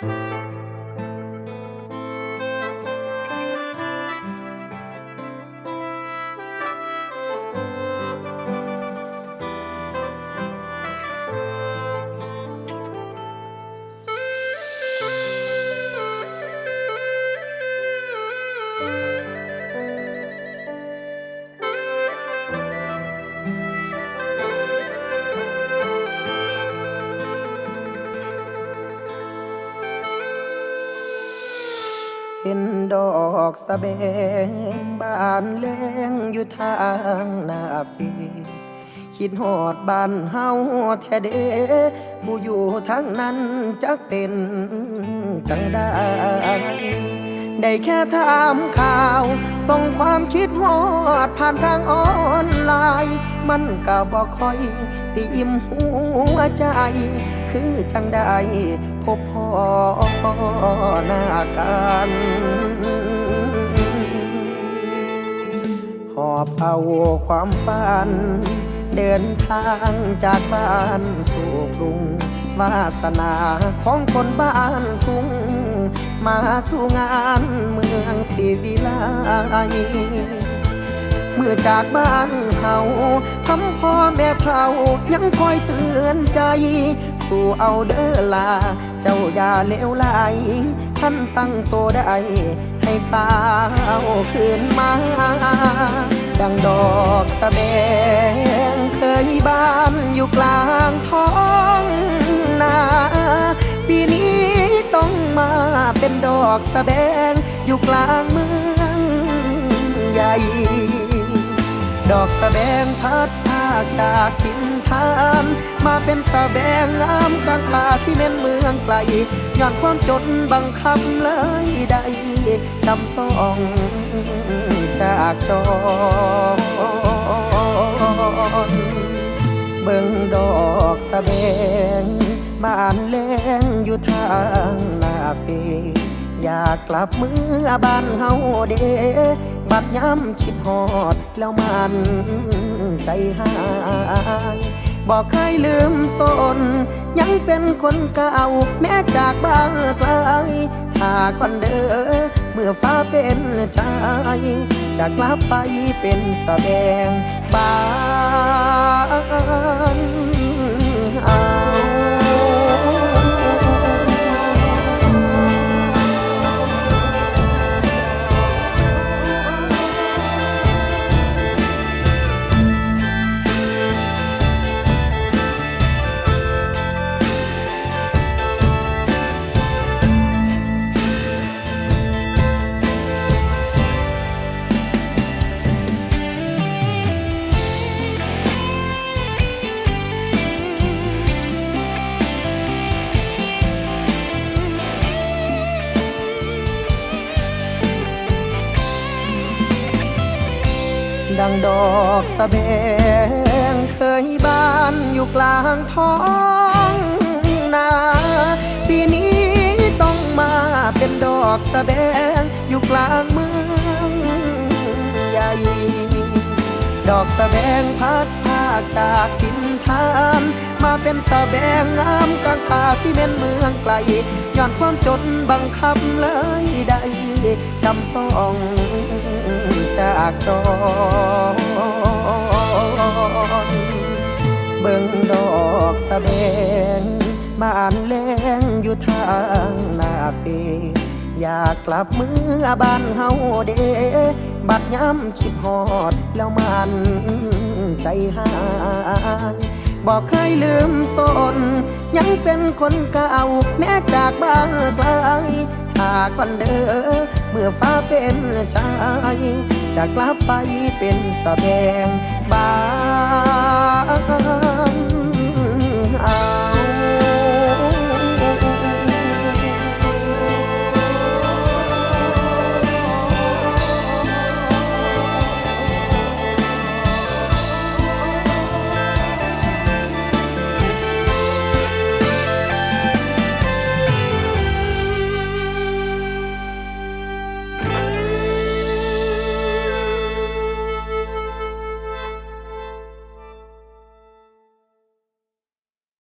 you เห็นดอกสะแบงบานแลงอยู่ทางหน้าฟีคิดหอดบ้านเฮาแท้เด้ผู้อยู่ทางนั้นจักเป็นจังได้ได้แค่ถามข่าว ส่งความคิดฮอดผ่านทางออนไลน์ มันก็บอกคอย สิอิ่มหัวใจ คือจังได้ พบพ่อหน้ากันหอบเอาความฝัน เดินทางจากบ้านสู่กรุงวาสนาของคนบ้านทุ่งมาสู่งานเมืองสีวิไลเมื่อจากบ้านเขาคำพ่อแม่เฒ่ายังคอยเตือนใจ สู่เอาเด้อลา เจ้าอย่าเลวไหลท่านตั้งตัวได้ ให้ฟ้าเอาคืนมา ดังดอกสะแบงเคยบานอยู่กลางท้องนาปีนี้ต้องมาเป็นดอกสะแบงอยู่กลางเมืองใหญ่ ดอกสะแบงพัดพาจากทิน ทาน มาเป็นสะแบงงามกลางป่าที่เม่นเมืองไกลย้อนความจนบังคับเลยได้จำต้องจากจรเบิ่งดอกสะแบงบ้านแลงอยู่ทางนาเฟอยากกลับเมื่อบ้านเฮาเด บัดย้ำคิดฮอดแล้วมันใจหาย บอกเคยลืมตน ยังเป็นคนเก่าแม้จากบ้านไกลถ้าก่อนเด้อเมื่อฟ้าเป็นใจจะกลับไปเป็นสแสดง ดังดอกสะแบงเคยบานอยู่กลางท้องนาปีนี้ต้องมาเป็นดอกสะแบงอยู่กลางเมืองใหญ่ ดอกสะแบงพัดพากจากทินทาน มาเป็นสะแบงงามกลางป่าที่เป็นเมืองไกลย้อนความจนบังคับเลยได้จำต้อง จากจรเบิ่งดอกสะแบงบ้านแลงอยู่ทางหน้าเฟอยากกลับเมื่อบ้านเฮาเด บัดย้ำคิดฮอดแล้วมันใจหายบอกเคยลืมตน ยังเป็นคนเก่า แม้จากบ้านไกลถ้าก่อนเด้อเมื่อฟ้าเป็นใจ จะกลับไปเป็นสะแบงบางอา